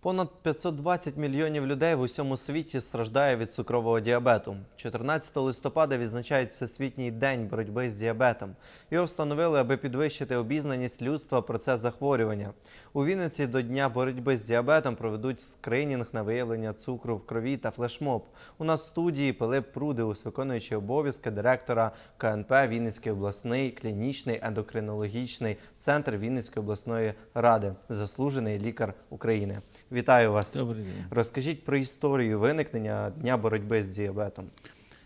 Понад 520 мільйонів людей в усьому світі страждає від цукрового діабету. 14 листопада відзначають Всесвітній день боротьби з діабетом. Його встановили, аби підвищити обізнаність людства про це захворювання. У Вінниці до дня боротьби з діабетом проведуть скринінг на виявлення цукру в крові та флешмоб. У нас в студії Пилип Прудеус, виконуючий обов'язки директора КНП Вінницький обласний клінічний ендокринологічний центр Вінницької обласної ради, заслужений лікар України. Вітаю вас. Добрий день. Розкажіть про історію виникнення дня боротьби з діабетом.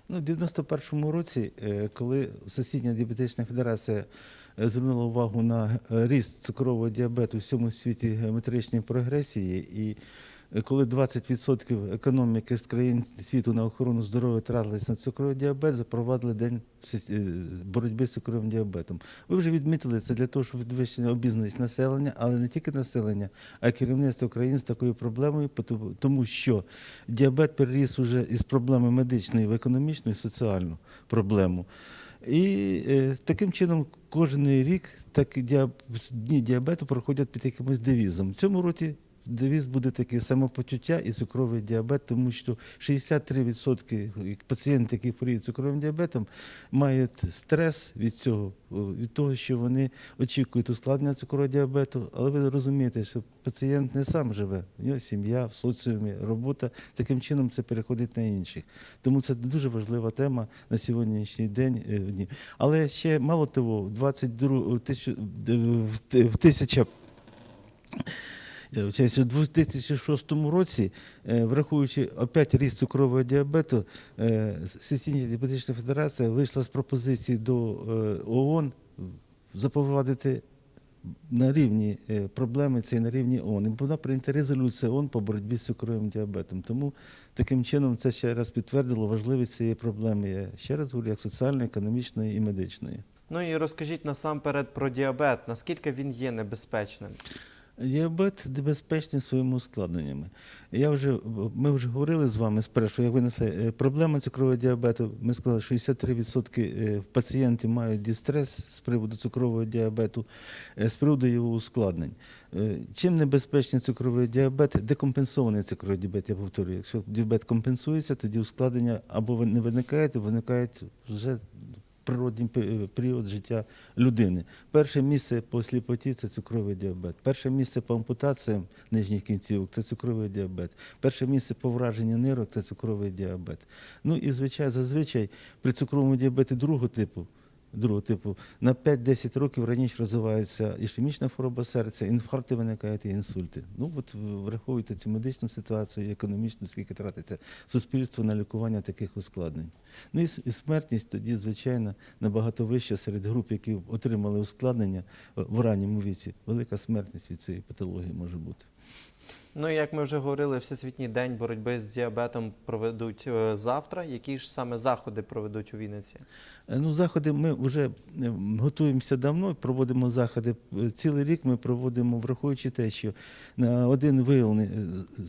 Ну, в 91-му році, е, коли Всесвітня діабетична федерація е, звернула увагу на е, ріст цукрового діабету в всьому світі геометричної прогресії, і коли 20% економіки з країн світу на охорону здоров'я тратились на цукровий діабет, запровадили день е, боротьби з цукровим діабетом. Ви вже відмітили це для того, щоб підвищити обізнаність населення, але не тільки населення, а й керівництво країн з такою проблемою, тому що діабет переріс уже із проблеми медичної в економічну і соціальну проблему. І е, таким чином кожен рік так дні діабету проходять під якимось девізом. В цьому році девіз буде такий самопочуття і цукровий діабет, тому що 63% пацієнтів, які хворіють цукровим діабетом, мають стрес від цього, від того, що вони очікують ускладнення цукрового діабету. Але ви розумієте, що пацієнт не сам живе, у нього сім'я, в соціумі, робота. Таким чином це переходить на інших. Тому це дуже важлива тема на сьогоднішній день. е. Але ще мало того, в 22 в тисячу- в тисяча. Е, У 2006 році, е, враховуючи опять ріст цукрового діабету, е, Всесвітня діабетична федерація вийшла з пропозиції до ООН запровадити на рівні проблеми це на рівні ООН. І була прийнята резолюція ООН по боротьбі з цукровим діабетом. Тому таким чином це ще раз підтвердило важливість цієї проблеми. Я ще раз говорю, як соціальної, економічної і медичної. Ну і розкажіть насамперед про діабет. Наскільки він є небезпечним? Діабет небезпечний своїми ускладненнями. Я вже, ми вже говорили з вами спершу, як винесли е, проблема цукрового діабету. Ми сказали, що 63% е, пацієнтів мають дистрес з приводу цукрового діабету, е, з приводу його ускладнень. Чим небезпечний цукровий діабет? Декомпенсований цукровий діабет, я повторюю. Якщо діабет компенсується, тоді ускладнення або не виникають, виникають вже природній період життя людини. Перше місце по сліпоті це цукровий діабет. Перше місце по ампутаціям нижніх кінцівок це цукровий діабет. Перше місце по враженню нирок це цукровий діабет. Ну і звичайно, зазвичай при цукровому діабеті другого типу. Другого типу на 5-10 років раніше розвивається ішемічна хвороба серця, інфаркти виникають і інсульти. Ну от враховуйте цю медичну ситуацію, економічну, скільки тратиться суспільство на лікування таких ускладнень. Ну і, і смертність тоді, звичайно, набагато вища серед груп, які отримали ускладнення е, в ранньому віці. Велика смертність від цієї патології може бути. Ну як ми вже говорили, Всесвітній день боротьби з діабетом проведуть е, завтра. Які ж саме заходи проведуть у Вінниці? Е, Ну, заходи ми вже е, готуємося давно, проводимо заходи. Цілий рік ми проводимо, враховуючи те, що на один виявлений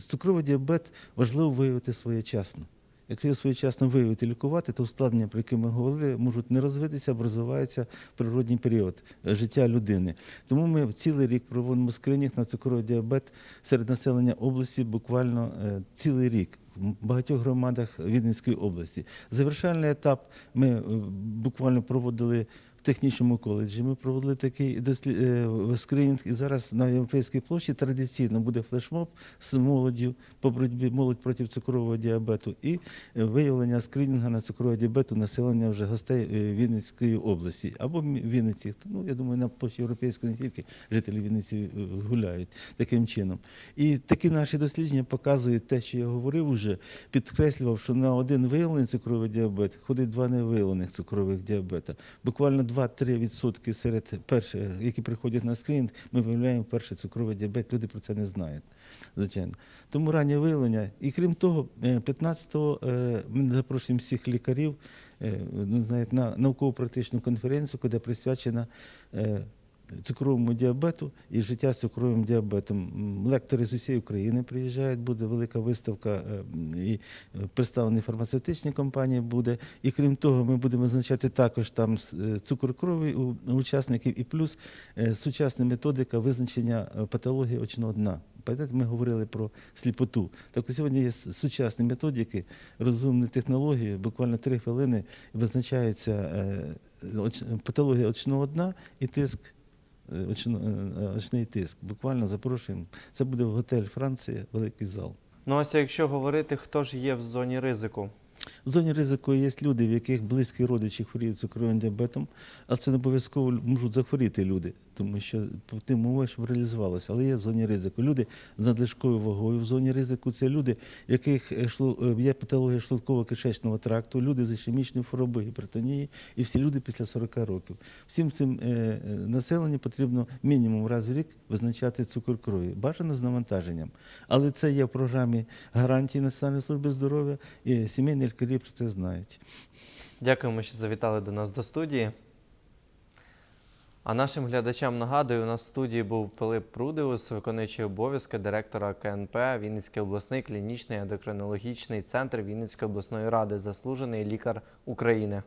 цукровий діабет важливо виявити своєчасно. Якщо своєчасно виявити лікувати, то ускладнення, про які ми говорили, можуть не розвитися, а розвиваються природній період е, життя людини. Тому ми цілий рік проводимо скринінг на цукровий діабет серед населення області буквально е, цілий рік в багатьох громадах Віденської області. Завершальний етап ми е, буквально проводили технічному коледжі. Ми проводили такий дослід... е, скринінг, і зараз на Європейській площі традиційно буде флешмоб з молоддю по боротьбі молодь проти цукрового діабету і виявлення скринінга на цукровий діабет у населення вже гостей е, Вінницької області або Вінниці. Ну я думаю, на площі європейської не тільки жителі Вінниці е, гуляють таким чином. І такі наші дослідження показують те, що я говорив уже, підкреслював, що на один виявлений цукровий діабет ходить два невиявлених цукрових діабета. Буквально 2-3% серед перших, які приходять на скринінг, ми виявляємо перший цукровий діабет. Люди про це не знають. Звичайно. Тому раннє виявлення. І крім того, е, 15-го е, ми запрошуємо всіх лікарів е, ну, знаєте, на науково-практичну конференцію, куди присвячена е, цукровому діабету і життя з цукровим діабетом. Лектори з усієї України приїжджають, буде велика виставка е, і е, представлені фармацевтичні компанії буде. І крім того, ми будемо визначати також там е, цукор крові у учасників і плюс сучасна методика визначення патології очного дна. Пам'ятаєте, ми говорили про сліпоту. Так от сьогодні є сучасні методики, розумні технології, буквально три хвилини визначається патологія очного дна і тиск. Е, е, Очний тиск. Буквально запрошуємо. Це буде в готель Франція, великий зал. Ну ось якщо говорити, хто ж є в зоні ризику. В зоні ризику є люди, в яких близькі родичі хворіють цукровим діабетом, але це не обов'язково можуть захворіти люди, тому що по тим умовам, щоб реалізувалося. Але є в зоні ризику. Люди з надлишковою вагою в зоні ризику це люди, яких е, є патологія шлунково-кишечного тракту, люди з ішемічною хворобою, гіпертонії і всі люди після 40 років. Всім цим е, е, населенню потрібно мінімум раз в рік визначати цукор крові, бажано з навантаженням. Але це є в програмі гарантії Національної служби здоров'я, і сімейні лікарі про це знають. Дякуємо, що завітали до нас до студії. А нашим глядачам нагадую, у нас в студії був Пилип Прудеус, виконуючий обов'язки директора КНП Вінницький обласний клінічний ендокринологічний центр Вінницької обласної ради, заслужений лікар України.